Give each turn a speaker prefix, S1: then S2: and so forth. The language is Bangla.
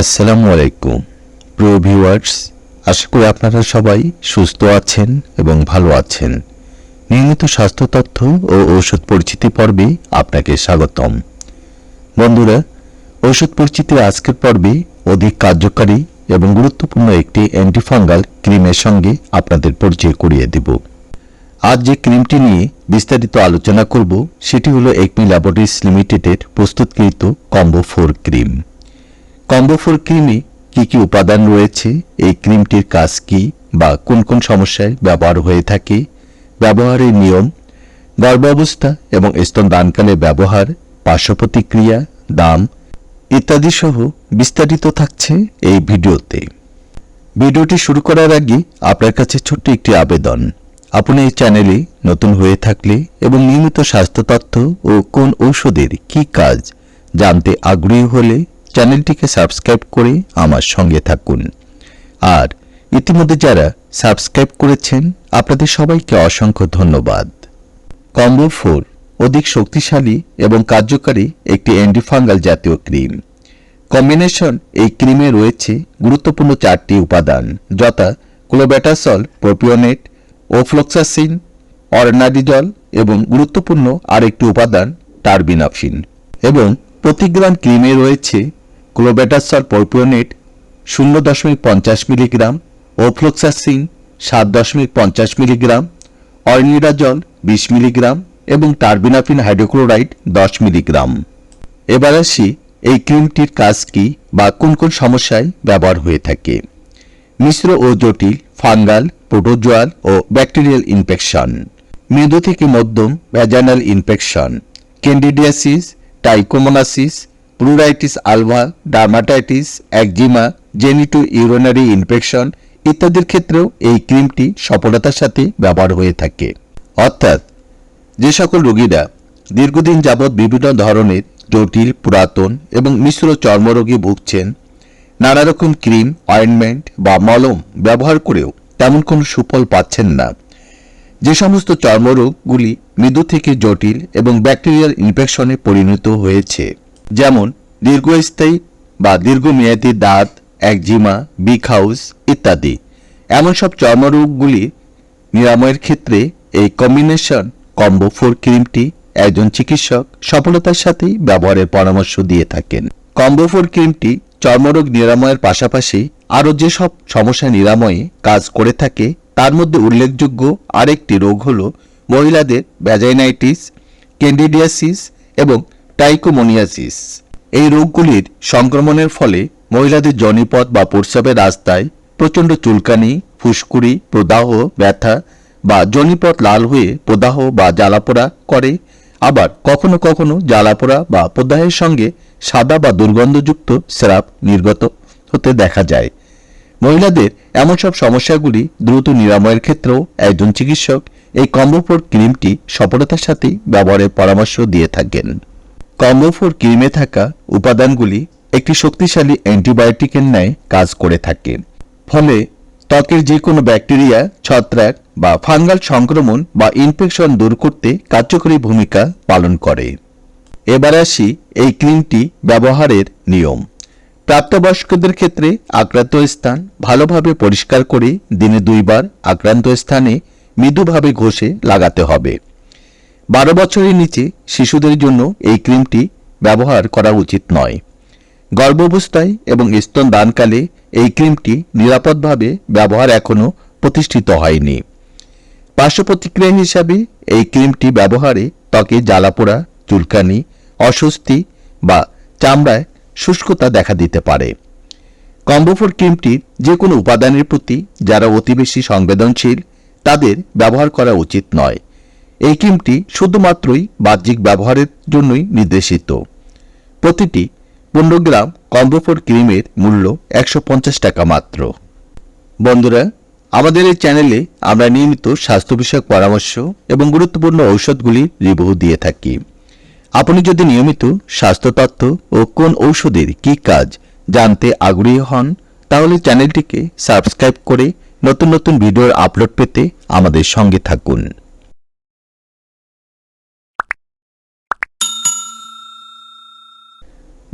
S1: আসসালামু আলাইকুম। প্রিয় ভিউয়ার্স আশা করি আপনারা সবাই সুস্থ আছেন এবং ভালো আছেন। নিয়মিত স্বাস্থ্য তথ্য ও ঔষধ পরিচিতি পর্বে আপনাকে স্বাগতম। বন্ধুরা, ঔষধ পরিচিতির আজকের পর্বে অধিক কার্যকারী এবং গুরুত্বপূর্ণ একটি অ্যান্টিফাঙ্গাল ক্রিমের সঙ্গে আপনাদের পরিচয় করিয়ে দেব। আজ যে ক্রিমটি নিয়ে বিস্তারিত আলোচনা করব, সেটি হলো একমি ল্যাবরেটরিজ লিমিটেডের প্রস্তুতকৃত combo four cream. Combo four ক্রিমে কি কি উপাদান রয়েছে? এই ক্রিমটির কাজ কি? বা কোন কোন সমস্যায় ব্যবহার হয়ে থাকে? ব্যবহারের নিয়ম, গর্ভাবস্থা এবং স্তনদানকালে ব্যবহার পার্শ্ব প্রতিক্রিয়া দাম ইত্যাদি সহ বিস্তারিত থাকছে এই ভিডিওতে। ভিডিওটি শুরু করার আগে আপনার কাছে ছোট্ট একটি আবেদন। আপনি এই চ্যানেলে নতুন হয়ে থাকলে এবং নিয়মিত স্বাস্থ্য তথ্য ও কোন ঔষধের কি কাজ জানতে আগ্রহী হলে চ্যানেলটিকে সাবস্ক্রাইব করে আমার সঙ্গে থাকুন। আর ইতিমধ্যে যারা সাবস্ক্রাইব করেছেন, আপনাদের সবাইকে অসংখ্য ধন্যবাদ। কম্বো ফোর অধিক শক্তিশালী এবং কার্যকারী একটি অ্যান্টিফাঙ্গাল জাতীয় ক্রিম। কম্বিনেশন এই ক্রিমে রয়েছে গুরুত্বপূর্ণ চারটি উপাদান, যথা ক্লোবেটাসল, প্রোপিওনেট, ওফ্লক্সাসিন, অর্নাডিজল এবং গুরুত্বপূর্ণ আরেকটি উপাদান টার্বিনাফিন। এবং প্রতি গ্রাম ক্রিমে রয়েছে ক্লোবেটাসল প্রোপিওনেট শূন্য দশমিক পঞ্চাশ মিলিগ্রাম, ওফ্লক্সাসিন সাত দশমিক পঞ্চাশ মিলিগ্রাম, অর্নিডাজল বিশ মিলিগ্রাম এবং টার্বিনাফিন হাইড্রোক্লোরাইড দশ মিলিগ্রাম। এবার আসি এই ক্রিমটির কাজ কি বা কোন কোন সমস্যায় ব্যবহার হয়ে থাকে। মিশ্র ও জটিল ফাঙ্গাল, প্রোটোজোয়াল ও ব্যাকটেরিয়াল ইনফেকশন। মৃদু থেকে মধ্যম vaginal infection. Candidiasis, trichomoniasis pruritus vulva dermatitis, eczema genito urinary infection ইত্যাদির ক্ষেত্রেও এই ক্রিমটি সফলতার সাথে ব্যবহার হয়ে থাকে। অর্থাৎ যে সকল রোগীরা দীর্ঘদিন যাবৎ বিভিন্ন ধরনের জটিল, পুরাতন এবং মিশ্র চর্মরোগে ভুগছেন, নানা রকম ক্রিম অয়েন্টমেন্ট বা মলম ব্যবহার করেও তেমন কোনো সুফল পাচ্ছেন না। যে সমস্ত চর্মরোগগুলি মৃদু থেকে জটিল এবং ব্যাকটেরিয়াল ইনফেকশনে পরিণত হয়েছে। যেমন দীর্ঘস্থায়ী বা দীর্ঘমেয়াদী দাঁত, একজিমা, বিগ হাউস ইত্যাদি। এমন সব চর্মরোগগুলি নিরাময়ের ক্ষেত্রে এই কম্বিনেশন কম্বো ফোর ক্রিমটি একজন চিকিৎসক সফলতার সাথেই ব্যবহারের পরামর্শ দিয়ে থাকেন। কম্বো ফোর ক্রিমটি চর্মরোগ নিরাময়ের পাশাপাশি আরও যেসব সমস্যা নিরাময়ে কাজ করে থাকে, তার মধ্যে উল্লেখযোগ্য আরেকটি রোগ হল মহিলাদের ভ্যাজাইনাইটিস, ক্যান্ডিডিয়াসিস এবং টাইকোমোনিয়াসিস। এই রোগগুলির সংক্রমণের ফলে মহিলাদের জনিপথ বা প্রস্রাবের রাস্তায় প্রচণ্ড চুলকানি, ফুসকুড়ি, প্রদাহ, ব্যথা বা জনিপথ লাল হয়ে প্রদাহ বা জ্বালাপোড়া করে। আবার কখনো কখনো জ্বালাপোড়া বা প্রদাহের সঙ্গে সাদা বা দুর্গন্ধযুক্ত স্রাব নির্গত হতে দেখা যায়। মহিলাদের এমন সব সমস্যাগুলি দ্রুত নিরাময়ের ক্ষেত্রেও একজন চিকিৎসক এই কম্বোফোর ক্রিমটি সফলতার সাথেই ব্যবহারের পরামর্শ দিয়ে থাকেন। কম্বোফোর ক্রিমে থাকা উপাদানগুলি একটি শক্তিশালী অ্যান্টিবায়োটিকের ন্যায় কাজ করে থাকে। ফলে ত্বকের যে কোনো ব্যাকটেরিয়া, ছত্রাক বা ফাঙ্গাল সংক্রমণ বা ইনফেকশন দূর করতে কার্যকরী ভূমিকা পালন করে। এবার আসি এই ক্রিমটি ব্যবহারের নিয়ম। প্রাপ্তবয়স্কদের ক্ষেত্রে আক্রান্ত স্থান ভালোভাবে পরিষ্কার করে দিনে দুইবার আক্রান্ত স্থানে মৃদুভাবে ঘষে লাগাতে হবে। বারো বছরের নিচে শিশুদের জন্য এই ক্রিমটি ব্যবহার করা উচিত নয়। গর্ভাবস্থায় এবং স্তন দানকালে এই ক্রিমটি নিরাপদভাবে ব্যবহার এখনও প্রতিষ্ঠিত হয়নি। পার্শ্ব প্রতিক্রিয়া হিসাবে এই ক্রিমটি ব্যবহারে ত্বকে জ্বালাপোড়া, চুলকানি, অস্বস্তি বা চামড়ায় শুষ্কতা দেখা দিতে পারে। কম্বোফোর ক্রিমটির যে কোনো উপাদানের প্রতি যারা অতি বেশি সংবেদনশীল, তাদের ব্যবহার করা উচিত নয়। এই ক্রিমটি শুধুমাত্রই বাহ্যিক ব্যবহারের জন্যই নির্দেশিত। প্রতিটি পনেরো গ্রাম কম্বোফোর ক্রিমের মূল্য একশো পঞ্চাশ টাকা মাত্র। বন্ধুরা, আমাদের এই চ্যানেলে আমরা নিয়মিত স্বাস্থ্য বিষয়ক পরামর্শ এবং গুরুত্বপূর্ণ ঔষধগুলি রিভিউ দিয়ে থাকি। আপনি যদি নিয়মিত স্বাস্থ্য তথ্য ও কোন ঔষধের কি কাজ জানতে আগ্রহী হন, তাহলে চ্যানেলটিকে সাবস্ক্রাইব করে নতুন নতুন ভিডিওর আপলোড পেতে আমাদের সঙ্গে থাকুন।